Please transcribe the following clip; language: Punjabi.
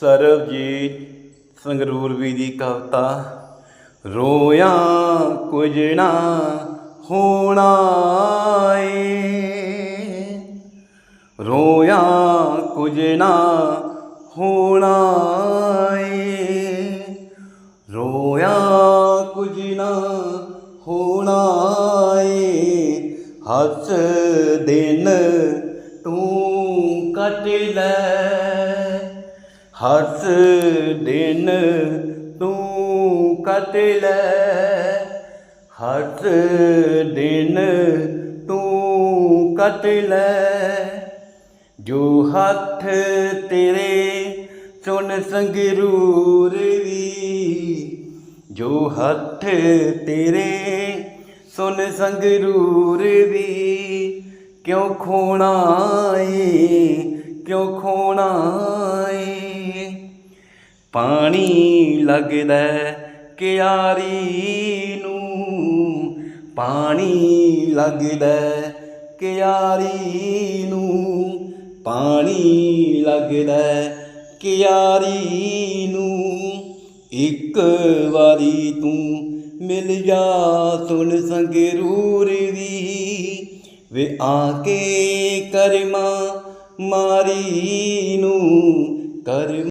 ਸਰਬਜੀਤ ਸੰਗਰੂਰਵੀ ਦੀ ਕਵਿਤਾ, ਰੋਇਆ ਕੁਝ ਨਾ ਹੋਣਾ ਏ। ਰੋਇਆ ਕੁਝ ਨਾ ਹੋਣਾ ਏ। ਰੋਇਆ ਕੁਝ ਨਾ ਹੋਣਾ ਏ। ਹੱਸ ਦਿਨ ਤੂੰ ਕੱਟ ਲੈ। ਹੱਸ ਦਿਨ ਤੂੰ ਕੱਟ ਲੈ ਹੱਸ ਦਿਨ ਤੂੰ ਕੱਟ ਜੋ ਹੱਥ ਤੇਰੇ ਸੁਣ ਸੰਗਰੂਰ ਵੀ, ਜੋ ਹੱਥ ਤੇਰੇ ਸੁਣ ਸੰਗਰੂਰ ਵੀ, ਕਿਉਂ ਖੋਣਾ ਏ, ਕਿਉਂ ਖੋਣਾ ਪਾਣੀ ਲੱਗਦਾ ਕਿਆਰੀ ਨੂੰ। ਪਾਣੀ ਲੱਗਦਾ ਕਿਆਰੀ ਨੂੰ। ਪਾਣੀ ਲੱਗਦਾ ਕਿਆਰੀ ਨੂੰ। ਇੱਕ ਵਾਰੀ ਤੂੰ ਮਿਲ ਜਾ ਸੁਣ ਸੰਗਰੂਰ ਵੀ ਵੇ ਆ ਕੇ ਕਰਮਾ ਮਾਰੀ ਨੂੰ। ਕਰਮ